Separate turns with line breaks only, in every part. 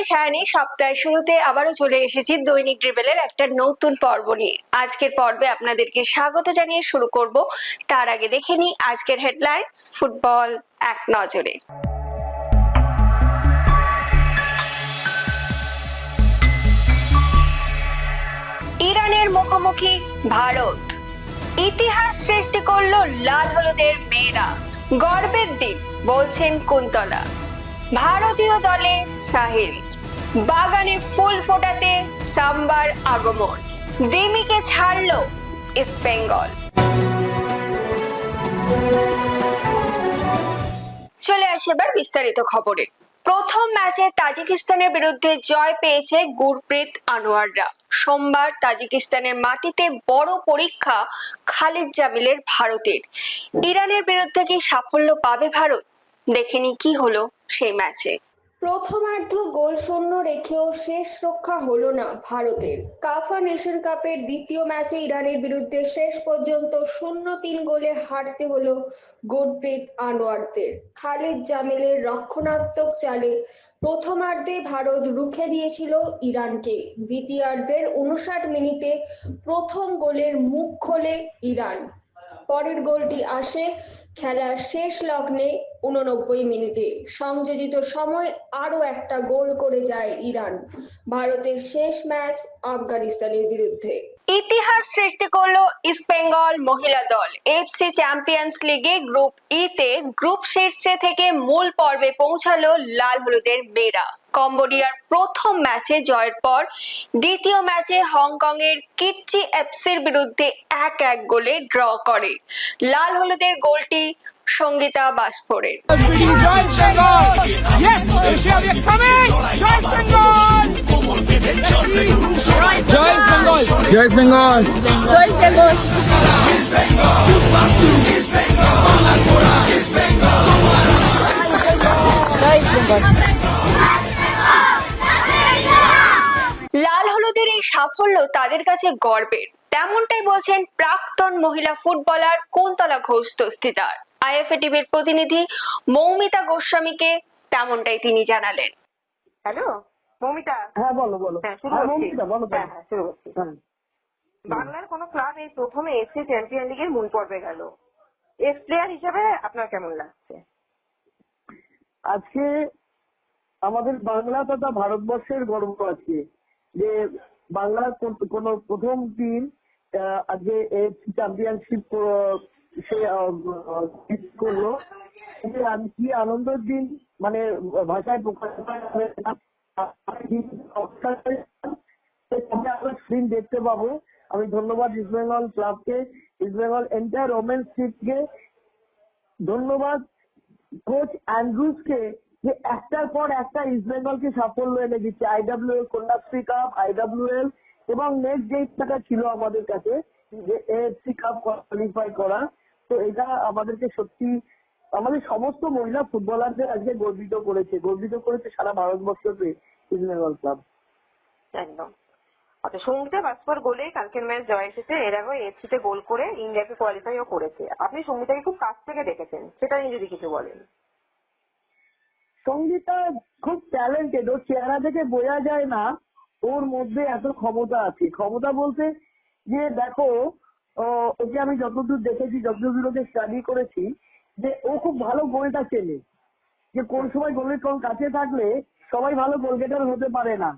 আমি সায়নী, সপ্তাহের শুরুতে আবারও চলে এসেছি দৈনিক ড্রিবেলের একটা নতুন পর্ব নিয়ে। আজকের পর্বে আপনাদেরকে স্বাগত জানিয়ে শুরু করব। তার আগে দেখে নিই আজকের হেডলাইন্স, ফুটবল এক নজরে। ইরানের মুখোমুখি ভারত। ইতিহাস সৃষ্টি করল লাল হলুদের মেয়েরা। গর্বের দিন, বলছেন কুন্তলা। ভারতীয় দলে সাহিল। বাগানে ফুল ফোটাতে সাম্বার আগমন। দেমিকে ছাড়লো ইস্ট বেঙ্গল। চলে আসে এবার বিস্তারিত খবরে। প্রথম ম্যাচে তাজিকিস্তানের বিরুদ্ধে জয় পেয়েছে গুরপ্রীত আনোয়াররা। সোমবার তাজিকিস্তানের মাটিতে বড় পরীক্ষা খালিদ জামিলের ভারতের। ইরানের বিরুদ্ধে কি সাফল্য পাবে ভারত? দেখেনি কি হলো সেই ম্যাচে।
প্রথমার্ধ গোল শূন্য রেখেও শেষ রক্ষা হলো না ভারতের। কাফা নেশন কাপের দ্বিতীয় ম্যাচে ইরানের বিরুদ্ধে শেষ পর্যন্ত শূন্য তিন গোলে হারতে হলো গুরপ্রীত আনোয়ারদের। খালিদ জামিলের রক্ষণাত্মক চালে প্রথমার্ধে ভারত রুখে দিয়েছিল ইরানকে। দ্বিতীয়ার্ধের উনষাট মিনিটে প্রথম গোলের মুখ খোলে ইরান। পরের গোলটি আসে খেলার শেষ লগ্নে উননব্বই মিনিটে। সংযোজিত সময় আরও একটা গোল করে যায় ইরান। ভারতের শেষ ম্যাচ আফগানিস্তানের বিরুদ্ধে।
ইতিহাস সৃষ্টি করল ইস্ট বেঙ্গল মহিলা দল। এফসি চ্যাম্পিয়ন্স লিগে গ্রুপ ইতে গ্রুপ শীর্ষে থেকে মূল পর্বে পৌঁছালো লাল হলুদের মেয়েরা। কম্বোডিয়ার প্রথম ম্যাচে জয়ের পর দ্বিতীয় ম্যাচে হংকং এর কিটচি এফসির বিরুদ্ধে এক এক গোলে ড্র করে। লাল হলুদের গোলটি সঙ্গীতা বাসফোরের।
Joy Bengal!
লাল হলুদের এই সাফল্য তাদের কাছে গর্বের। তেমনটাই বলছেন প্রাক্তন মহিলা ফুটবলার কোনতলা ঘোষ দস্তিদার আইএফএ টিভির প্রতিনিধি মৌমিতা গোস্বামীকে তেমনটাই তিনি জানালেন।
হ্যালো? মৌমিতা?
হ্যাঁ বলো বলো।
হ্যাঁ
হ্যাঁ, মৌমিতা বলো
হ্যাঁ হ্যাঁ শুরু করছি।
হ্যাঁ।
বাংলার কোন ক্লাব এই প্রথমে এসসি চ্যাম্পিয়ন লিগের মূল পর্বে গেল। এক্স প্লেয়ার হিসেবে আপনার কেমন লাগছে?
আজকে আমাদের বাংলা তথা ভারতবর্ষের গর্ব আছে। যে বাংলার কোন- প্রথম টিম আজকে চ্যাম্পিয়নশিপ সে করল। আমি কি আনন্দের দিন মানে ভাষায় প্রকাশ আমরা স্ক্রিন দেখতে পাবো আমি ধন্যবাদ ইস্ট বেঙ্গল ক্লাবকে ইস্ট বেঙ্গল এন্টায়ার ওমেন্স টিমকে ধন্যবাদ কোচ অ্যান্ড্রুজকে যে একটার পর একটা ইস্ট বেঙ্গলকে সাফল্য এনে দিচ্ছে। I W L Kanyashree cup IWL এবং নেক্সট যেটা ছিল আমাদের কাছে, যে এএফসি কাপ কোয়ালিফাই করা, তো এটা আমাদেরকে সত্যি, আমাদের সমস্ত মহিলা ফুটবলারদের আজকে গর্বিত করেছে। গর্বিত করেছে সারা ভারতবর্ষকে ইস্ট বেঙ্গল ক্লাব
একদম। আচ্ছা সঙ্গীতা বাস্পর গোলে কালকের ম্যাচ জয় এসেছে। এর আগে এফসি তে গোল করে ইন্ডিয়াকে কোয়ালিফাইও করেছে। আপনি সঙ্গীতাকে খুব কাছ থেকে দেখেছেন, সেটা নিয়ে যদি কিছু বলেন।
সঙ্গীতা খুব ট্যালেন্টেড ওর চেহারা থেকে বোঝা যায় না, ওর মধ্যে এত ক্ষমতা আছে। ক্ষমতা বলতে যে, দেখো ওকে আমি যতদূর দেখেছি, যতদূর ওকে স্টাডি করেছি, যে ও খুব ভালো গোলটা চেনে। যে কোন সময় গোলের কোন কাছে থাকলে সবাই ভালো গোলগেটার হতে পারে না।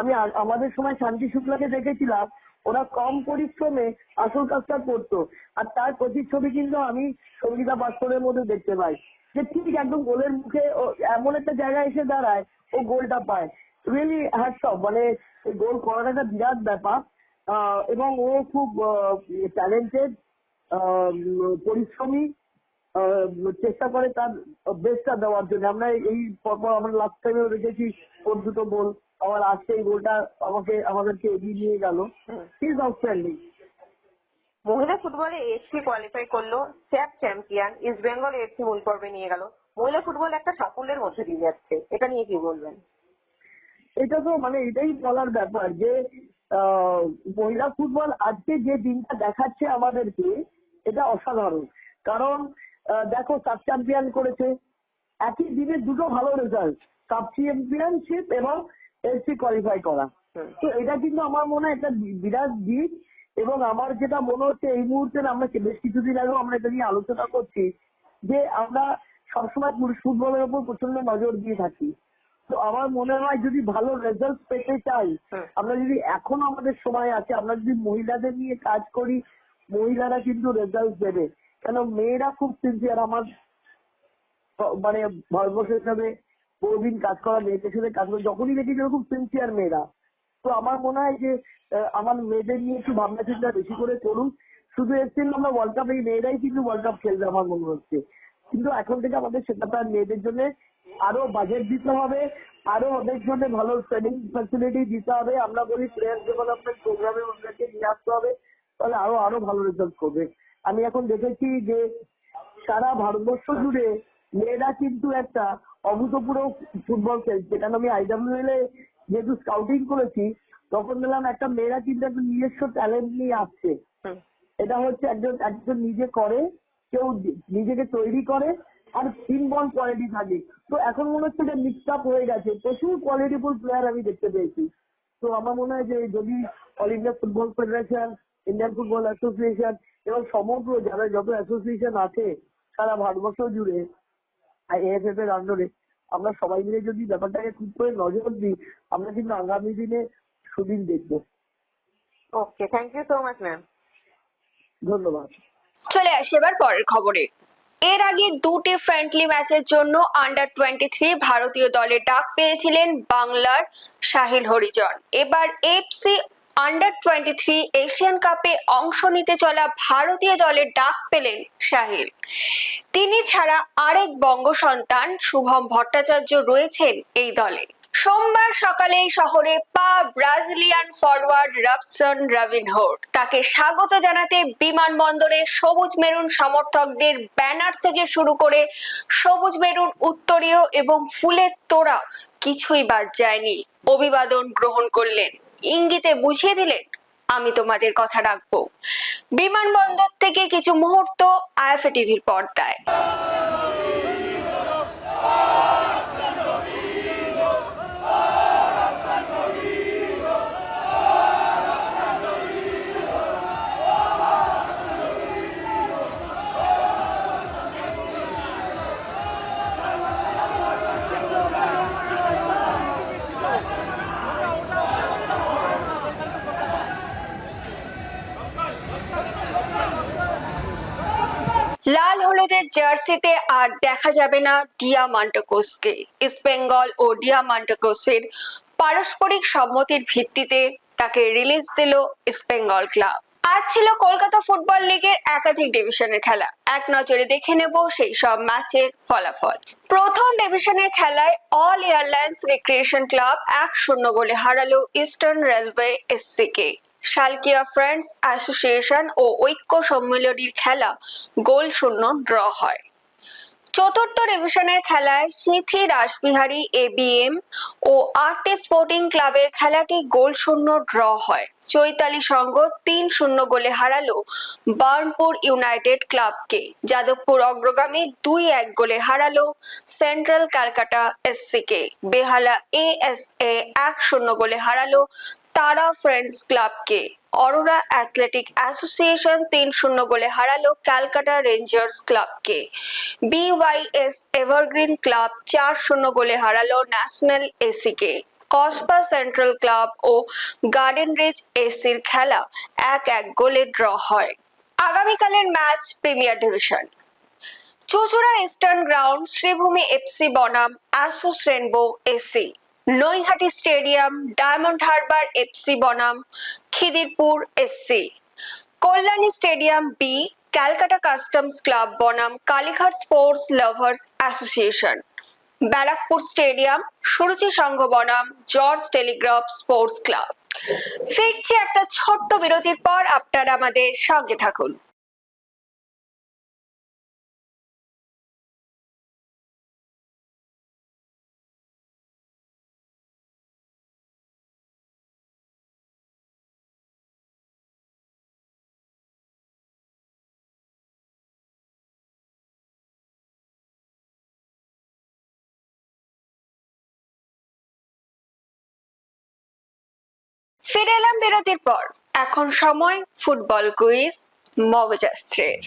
আমি আমাদের সময় শান্তি শুক্লাকে দেখেছিলাম, ওরা কম পরিশ্রমে আসল কাজটা করতো। আর তার প্রতিচ্ছবি কিন্তু আমি সঙ্গীতা বাস্তবের মধ্যে দেখতে পাই। যে ঠিক একদম গোলের মুখে ও এমন একটা জায়গায় এসে দাঁড়ায় ও গোলটা পায়। রিয়েলি হ্যাটসঅপ মানে গোল করাটা একটা বিরাট ব্যাপার। এবং ও খুব ট্যালেন্টেড পরিশ্রমী চেষ্টা করে তার বেস্টটা দেওয়ার জন্য। আমরা এই পরপর আমরা লাস্ট টাইমেও দেখেছি ওর দুটো গোল। আবার আজকে এই গোলটা আমাকে আমাদেরকে এগিয়ে নিয়ে গেল। ইজ আউটস্ট্যান্ডিং
মহিলা ফুটবলে এফসি কোয়ালিফাই করল SAFF champion East Bengal FC মূল পর্বে নিয়ে গেল। মহিলা ফুটবল একটা সাফল্যের মধ্যে দিয়ে যাচ্ছে এটা নিয়ে কি বলবেন?
এটা তো মানে এটাই বলার ব্যাপার যে মহিলা ফুটবল আজকে যে দিনটা দেখাচ্ছে আমাদেরকে এটা অসাধারণ। কারণ দেখো সাব চ্যাম্পিয়ন করেছে। একই দিনে দুটো ভালো রেজাল্ট কাপ চ্যাম্পিয়নশিপ এবং এসসি কোয়ালিফাই করা। তো এটা কিন্তু আমার মনে হয় একটা বিরাট দিক। এবং আমার যেটা মনে হচ্ছে এই মুহূর্তে আমরা বেশ কিছুদিন আগেও আমরা এটা নিয়ে আলোচনা করছি যে আমরা সবসময় পুরুষ ফুটবলের উপর প্রচণ্ড নজর দিয়ে থাকি। তো আমার মনে হয় যদি ভালো রেজাল্ট পেতে চাই আমরা যদি এখনও আমাদের সময় আছে আমরা যদি মহিলাদের নিয়ে কাজ করি মহিলারা কিন্তু রেজাল্ট দেবে। কেন মেয়েরা খুব সিনসিয়ার আমার মানে ভারতবর্ষের সাথে বহুদিন কাজ করা মেয়েদের সাথে কাজ করে যখনই দেখি খুব সিনসিয়ার মেয়েরা। তো আমার মনে হয় যে আমার মেয়েদের নিয়ে একটু ভাবনা চিন্তা বেশি করে করুন শুধু এসছিল আমরা ওয়ার্ল্ড কাপ এই মেয়েরাই কিন্তু ওয়ার্ল্ড কাপ খেলবে আমার মনে হচ্ছে। কিন্তু এখন থেকে আমাদের সেটা তার মেয়েদের জন্য আরও বাজেট দিতে হবে, আরও ওদের জন্য ভালো ট্রেনিং ফ্যাসিলিটি দিতে হবে। আমরা বলি প্লেয়ার ডেভেলপমেন্ট প্রোগ্রামে ওদেরকে নিয়ে আসতে হবে, তাহলে আরও আরও ভালো রেজাল্ট করবে। আমি এখন দেখেছি যে, সারা ভারতবর্ষ জুড়ে মেয়েরা কিন্তু একটা অভূতপূর্ব ফুটবল খেলছে। কারণ আমি আইডাব্লিউএল এ যেহেতু স্কাউটিং করেছি তখন দেখলাম একটা মেয়েরা কিন্তু একটা নিজস্ব ট্যালেন্ট নিয়ে আসছে। এটা হচ্ছে একজন একজন নিজে করে কেউ নিজেকে তৈরি করে আর তিন বল কোয়ালিটি থাকে। তো এখন মনে হচ্ছে যে মিক্স আপ হয়ে গেছে। প্রচুর কোয়ালিটিফুল প্লেয়ার আমি দেখতে পেয়েছি। তো আমার মনে হয় যে যদি All India Football Federation Indian Football Association এবং সমগ্র যারা যত অ্যাসোসিয়েশন আছে সারা ভারতবর্ষ জুড়ে এএফএফ এর আন্ডারে আমরা সবাই মিলে যদি ব্যাপারটাকে খুব করে নজর দিই আমরা কিন্তু আগামী দিনে সুদিন দেখব।
Okay thank you so much ma'am
ধন্যবাদ।
চলে আসি এবার পরের খবরে। এর আগে দুটি ফ্রেন্ডলি ম্যাচের জন্য আন্ডার টোয়েন্টি থ্রি ভারতীয় দলে ডাক পেয়েছিলেন বাংলার সাহিল হরিজন। এবার FC under twenty three Asian কাপে অংশ নিতে চলা ভারতীয় দলের ডাক পেলেন সাহিল তিনি ছাড়া আরেক বঙ্গ সন্তান শুভম ভট্টাচার্য রয়েছেন এই দলে। সোমবার সকালে শহরে পা ব্রাজিলিয়ান ফরওয়ার্ড রাবসন রাভিনহোর তাকে স্বাগত জানাতে বিমানবন্দরে সবুজ মেরুন সমর্থকদের ব্যানার থেকে শুরু করে সবুজ মেরুন উত্তরীয় এবং ফুলের তোড়া কিছুই বাদ যায়নি। অভিবাদন গ্রহণ করলেন ইঙ্গিতে বুঝিয়ে দিলেন আমি তোমাদের কথা রাখব। বিমানবন্দর থেকে কিছু মুহূর্ত আইএফএ টিভির পর্দায়। লাল হলুদের জার্সিতে আর দেখা যাবে না ডিয়ামান্টাকোসকে। ইস্ট বেঙ্গল ও ডিয়ামান্টাকোসের পারস্পরিক সম্মতির ভিত্তিতে তাকে রিলিজ দিল ইস্ট বেঙ্গল ক্লাব। আজ ছিল কলকাতা ফুটবল লিগের একাধিক ডিভিশনের খেলা। এক নজরে দেখে নেব সেই সব ম্যাচের ফলাফল। প্রথম ডিভিশনের খেলায় অল এয়ারলাইন্স রিক্রিয়েশন ক্লাব এক শূন্য গোলে হারালো ইস্টার্ন রেলওয়ে এসসিকে। শালকিয়া ফ্রেন্ডস অ্যাসোসিয়েশন ও ঐক্য সম্মেলনীর খেলা গোল শূন্য ড্র হয়। চতুর্থ ডিভিশনের খেলায় সিথি রাসবিহারী এবিএম ও আরটি স্পোর্টিং ক্লাবের খেলাটি গোল শূন্য ড্র হয়। চৈতালি সংঘ তিন শূন্য গোলে হারালো বার্নপুর ইউনাইটেড ক্লাবকে। যাদবপুর অগ্রগামী দুই এক গোলে হারালো সেন্ট্রাল ক্যালকাটা এসসিকে। বেহালা এএসএ এক শূন্য গোলে হারালো তারা ফ্রেন্ডস ক্লাবকে অরোরা অ্যাথলেটিক অ্যাসোসিয়েশন তিন শূন্য গোলে হারালো ক্যালকাটা রেঞ্জার্স ক্লাবকে বিওয়াইএস এভারগ্রিন ক্লাব চার শূন্য গোলে হারালো ন্যাশনাল এসিকে কসবা সেন্ট্রাল ক্লাব ও গার্ডেন রিচ এসির খেলা এক এক গোলে ড্র হয়। আগামীকালের match Premier Division Chuchura Eastern Ground Sreebhumi FC বনাম Asus Rainbow AC Naihati Stadium, Diamond Harbour, FC বনাম, Khidirpur SC. Kalyani Stadium B Calcutta Customs Club বনাম, Kalighat Sports Lovers Association. Barrackpore Stadium, Suruchi Sangha বনাম, George Telegraph sports club. ফিরছি একটা ছোট্ট বিরতির পর, আপনারা আমাদের সঙ্গে থাকুন। ফিরে এলাম বিরতির পর। এখন সময়, ফুটবল কুইজ, মগজাস্ত্রের।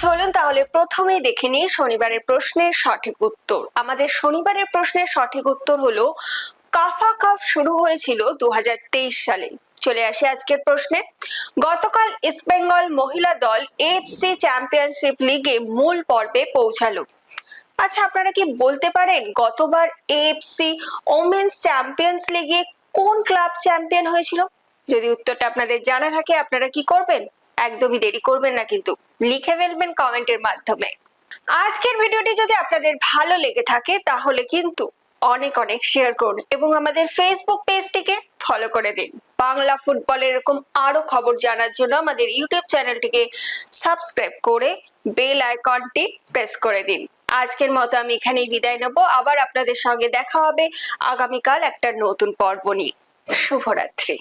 চলুন তাহলে প্রথমেই দেখে নিই শনিবারের প্রশ্নের সঠিক উত্তর। আমাদের শনিবারের প্রশ্নের সঠিক উত্তর হলো, কাফা কাপ শুরু হয়েছিল দু হাজার তেইশ সালে। চলে আসি আজকের প্রশ্নে। গতকাল ইস্টবেঙ্গল মহিলা দল এফসি চ্যাম্পিয়নশিপ লিগে মূল পর্বে পৌঁছালো। আচ্ছা আপনারা কি বলতে পারেন গতবার এএফসি ওমেন্স চ্যাম্পিয়ন্স লিগে কোন ক্লাব চ্যাম্পিয়ন হয়েছিল? যদি উত্তরটা আপনাদের জানা থাকে, আপনারা কি করবেন? একদমই দেরি করবেন না কিন্তু লিখে ফেলবেন কমেন্টের মাধ্যমে। আজকের ভিডিওটি যদি আপনাদের ভালো লেগে থাকে, তাহলে কিন্তু অনেক অনেক শেয়ার করুন এবং আমাদের ফেসবুক পেজটিকে ফলো করে দিন। বাংলা ফুটবলের এরকম আরও খবর জানার জন্য আমাদের ইউটিউব চ্যানেলটিকে সাবস্ক্রাইব করে বেল আইকনটি প্রেস করে দিন। আজকের মতো আমি এখানেই বিদায় নেব। আবার আপনাদের সঙ্গে দেখা হবে আগামীকাল একটা নতুন পর্ব নিয়ে। শুভরাত্রি।